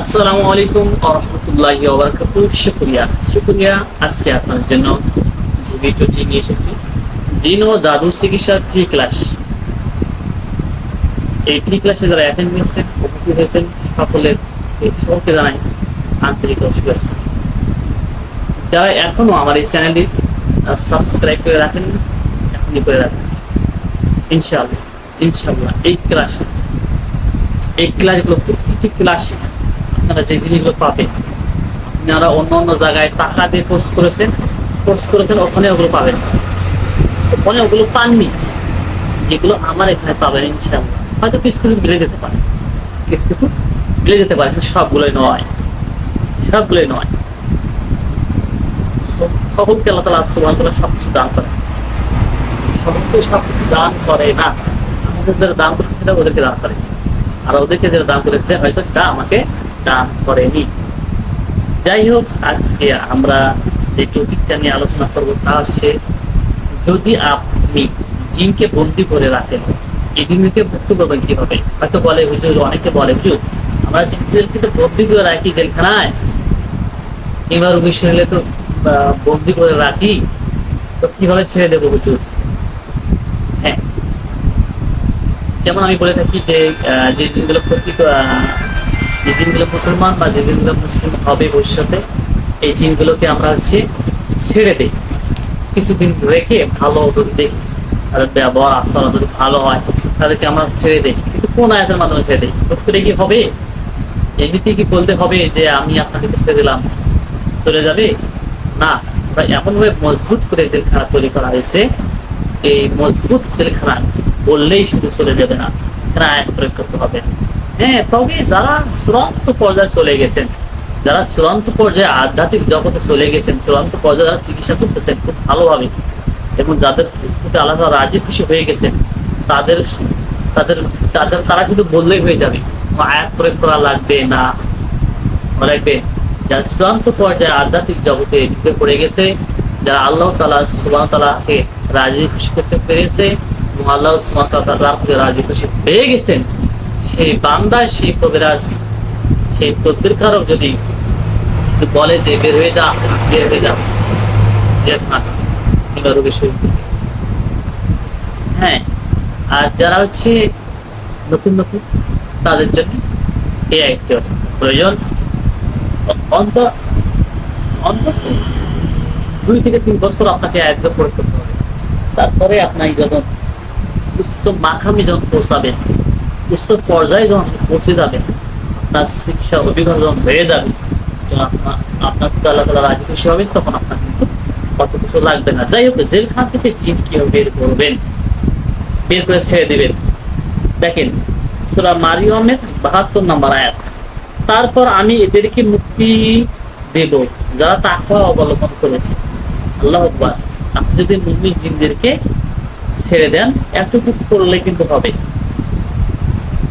আসসালামু আলাইকুম আহমতুল্লাহ ওবরাকাতু শুক্রিয়া। আজকে আপনার জন্য যে ভিডিওটি নিয়ে এসেছি। জিন জাদু চিকিৎসার ফ্রি ক্লাস। এই ফ্রি ক্লাসে যারা অ্যাটেন্ড করেছেন, উপস্থিত হয়েছেন, সকলের সকলকে জানাই আন্তরিক শুভেচ্ছা। যারা এখনও আমার এই চ্যানেলটি সাবস্ক্রাইব করে রাখেন এখনই করে রাখেন। ইনশাআল্লাহ ইনশাআল্লাহ, এই ক্লাসে, এই ক্লাসগুলো প্রত্যেকটি ক্লাসে আপনারা যে জিনিসগুলো পাবেন, আপনারা অন্য অন্য জায়গায় টাকা দিয়ে কোর্স করেছেন কোর্স করেছেন, ওখানে ওগুলো পাবেন। ওখানে ওগুলো পাননি। যেগুলো আমার এখানে পাবেন ইনশাআল্লাহ। হয়তো কিছু কিছু মিলে যেতে পারে। কিছু কিছু মিলে যেতে পারে সবগুলোই নয়। সবগুলোই নয়। সকলকে আল্লাহ তালা সুবাহ তালা সব কিছু দান করে সকলকে সব কিছু দান করে না। আমাদের যারা দান করেছে, সেটা ওদেরকে দান করে। আর ওদেরকে যেটা দান করেছে, হয়তো সেটা আমাকে দান করেনি। যাই হোক আজকে আমরা যে টপিকটা নিয়ে আলোচনা করব তা হচ্ছে, যদি আপনি জিনকে বন্দি করে রাখেন, এই জিনকে মুক্ত করবেন কীভাবে? হয়তো বলে, হুজুর, অনেকে বলে, হুজুর, আমরা জিনকে তো বন্দি করে রাখি জেলখানায়। কিংবা রুগী শরীরে তো বন্দি করে রাখি, তো কীভাবে ছেড়ে দেবো হুজুর? হ্যাঁ। যেমন আমি বলে থাকি যে যে জিনগুলো ক্ষতি যে জিনগুলো মুসলমান বা যে জিনগুলো মুসলিম হবে ভবিষ্যতে, এই জিনগুলোকে আমরা হচ্ছে ছেড়ে দিই। কিছুদিন রেখে ভালো যদি দেখি। তাদের ব্যবহার, আচরণ যদি ভালো হয়, তাদেরকে আমরা ছেড়ে দিই। কিন্তু কোন আয়াতের মাধ্যমে ছেড়ে দিই? সত্যি কি হবে? এমনিতে কি বলতে হবে যে, আমি আপনাকে ছেড়ে দিলাম। চলে যাবে? না। ওরা এমনভাবে মজবুত করে জেলখানা তৈরি করা হয়েছে। এই মজবুত জেলখানা বললেই শুধু চলে যাবে না। এখানে আয়াত প্রয়োগ করতে হবে। হ্যাঁ তবে যারা চূড়ান্ত পর্যায়ে চলে গেছেন, যারা চূড়ান্ত পর্যায়ে আধ্যাত্মিক জগতে চলে গেছেন, চূড়ান্ত পর্যায়ে যারা চিকিৎসা করতেছেন খুব ভালোভাবে, এবং যাদের প্রতি তাআলা রাজি খুশি হয়ে গেছেন, তাদের তাদের তাদের, তারা কিন্তু বললেই হয়ে যাবে আয়াত প্রয়োগ করা লাগবে না। রাখবেন, যারা চূড়ান্ত পর্যায়ে আধ্যাত্মিক জগতে ঢুকে পড়ে গেছে, যারা আল্লাহ তালা সুবাহ তালাকে রাজি খুশি করতে পেরেছে, এবং আল্লাহ সুবাহ তালা তার রাজি খুশি পেয়ে গেছেন সেই বান্দায় সেই কবিরাজ সেই তদ্বির কারক যদি বলে যে বের হয়ে যা, বের হয়ে যা হ্যাঁ আর যারা হচ্ছে নতুন নতুন, তাদের জন্য এই একটি প্রয়োজন। দুই থেকে তিন বছর আপনাকে আয়ত্ত প্রয়োগ করতে হবে। তারপরে আপনার যখন উচ্চ মাখামি যখন পৌঁছাবেন উচ্চ পর্যায়ে যখন পৌঁছে যাবেন আপনার চিকিৎসা অভিজ্ঞতা যখন হয়ে যাবে আপনার আপনার আল্লাহ তালা রাজি খুশি হবেন, তখন আপনার কিন্তু কত কিছু লাগবে না। যাই হোক, জেলখান থেকে জিন কীভাবে বের করবেন? বের করে ছেড়ে দিবেন। দেখেন, সুরা মারিয়মের বাহাত্তর নম্বর আয়াত। তারপর আমি এদেরকে মুক্তি দেব, যারা তাকওয়া অবলম্বন করেছে। আল্লাহ আপনি যদি মুমিন জিনদেরকে ছেড়ে দেন, এতটুকু করলে কিন্তু হবে।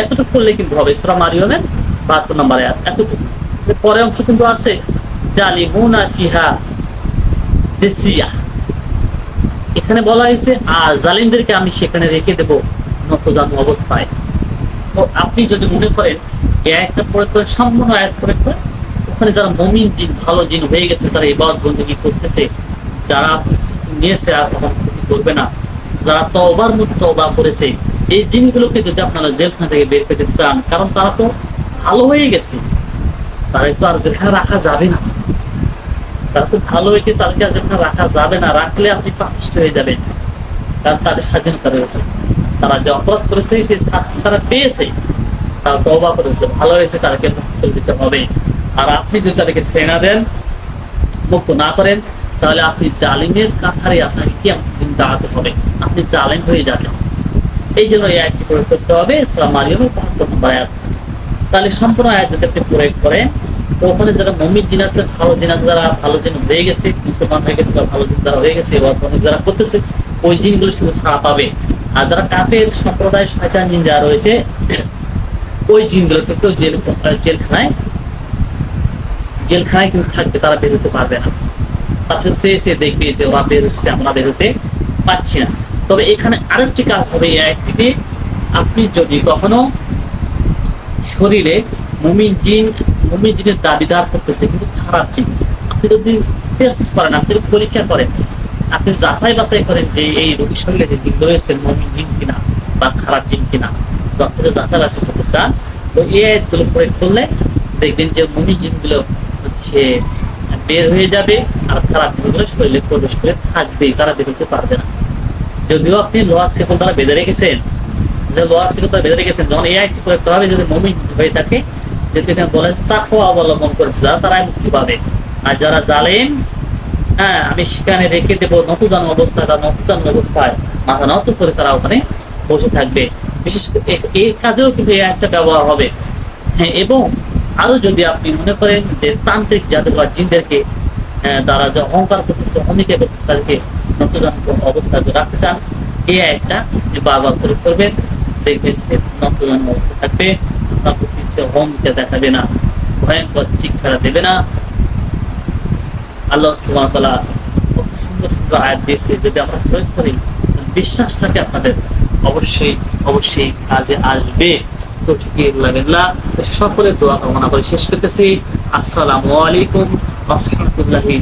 এতটুকু করলে কিন্তু হবে। সুরা মারিয়মের বাহাত্তর নম্বর আয়াত, এতটুকু। পরে অংশ কিন্তু আছে, জালিমুনা ফিহা জেসিয়া। এখানে বলা হয়েছে, আর জালিমদেরকে আমি সেখানে রেখে দেব নতজানু অবস্থায়। তো আপনি যদি মনে করেন, এই আয়াতটা প্রয়োগ করেন সম্পূর্ণ আয়াত প্রয়োগ করেন ওখানে যারা মমিন জিন, ভালো জিন হয়ে গেছে, যারা এবার বন্দী করতেছে, যারা নিয়েছে আর কখন ক্ষতি করবে না। যারা তবার মতো তবা করেছে এই জিনগুলোকে যদি আপনারা জেলখানা থেকে বের পেতে চান, কারণ তারা তো ভালো হয়ে গেছে, তারা তো আর যেখানে রাখা যাবে না। তারা তো ভালো হয়েছে তাদেরকে আর যেখানে রাখা যাবে না, রাখলে আপনি পাপিষ্ট হয়ে যাবেন। কারণ তাদের স্বাধীনতা রয়েছে। তারা যে অপরাধ করেছে, সেই শাস্তি তারা পেয়েছে। তারা তবা করেছে, ভালো হয়েছে, তাদেরকে মুক্ত করে দিতে হবে। আর আপনি যদি তাদেরকে সেনা দেন, মুক্ত না করেন, তাহলে আপনি জালিমের কাথারে আপনাকে কি দিন দাঁড়াতে হবে? আপনি জালিম হয়ে যাবেন। এই জন্য এই আয়াতটি প্রয়োগ করতে হবে। ইসলাম মারিয়ামের বাহাত্তর নম্বর আয়াত তাহলে সম্পূর্ণ আয়াত যদি আপনি প্রয়োগ করেন ওখানে যারা মমিন জিন আছে, ভালো জিন আছে, যারা ভালো জিন হয়ে গেছে, মুসলমান হয়ে গেছে বা ভালো জিন যারা হয়ে গেছে বা যারা করতেছে, ওই জিনগুলো শুধু ছাড়া পাবে। আর যারা কাপের সম্প্রদায় শয়তান জিন যারা রয়েছে, ওই জিনগুলো কিন্তু জেল জেলখানায় জেলখানায় কিন্তু থাকবে তারা বেরোতে পারবে না। তার সাথে সে দেখবে যে ওরা বেরোচ্ছে আমরা বের হতে পাচ্ছি না। তবে এখানে আরেকটি কাজ হবে, এই একটিতে আপনি যদি কখনো শরীরে মুমিন জিন, মুমিন জিনের দাবিদার করতেছে, কিন্তু খারাপ জিন, আপনি যদি টেস্ট করেন, আপনি পরীক্ষা করেন, আপনি যাচাই বাছাই করেন যে এই রোগীর শরীরে যে জিন রয়েছে, মুমিন জিন কিনা বা খারাপ জিন কিনা, তো যাচাই বাছাই করতে চান, তো এই আয়াতগুলো প্রয়োগ করলে দেখবেন যে মুমিন জিনগুলো হচ্ছে বের হয়ে যাবে আর খারাপ জিনগুলো শরীরে প্রবেশ করে থাকবে তারা বেরোতে পারবে না। যদিও আপনি লোহার শিকল দ্বারা বেঁধে রেখেছেন লোহার শিকল দ্বারা বেঁধে রেখেছেন, যখন এই আইটি করতে হবে, যদি মমিন হয়ে থাকে যে তিনি বলে তাকেও অবলম্বন করেছে, যারা তারাই মুক্তি পাবে। আর যারা জালেন হ্যাঁ আমি সেখানে রেখে দেবো নতুন অবস্থায় তার নতুন অবস্থায় মাথা নত করে তারা ওখানে বসে থাকবে। বিশেষ করে এই কাজেও কিন্তু এই একটা ব্যবহার হবে। হ্যাঁ এবং আরও যদি আপনি মনে করেন যে তান্ত্রিক জাদুঘর জিনদেরকে তারা যে অহংকার করতেছে অমিকে করতেছে তাদেরকে নতুন অবস্থায় রাখতে চান এই একটা বারবার করে করবেন। দেখবেন অবস্থা থাকবে দেখাবে না, ভয়ঙ্কর দেবে না। আল্লাহ তাআলা কত সুন্দর সুন্দর আয়াত দিয়েছে, যদি আমরা প্রয়োগ করি বিশ্বাস থাকে আপনাদের। অবশ্যই অবশ্যই কাজে আসবে। তো ঠিকই লাগেনলা সকলে দোয়া কামনা করে শেষ করতেছি। আসসালামু আলাইকুম রহমতুল্লাহি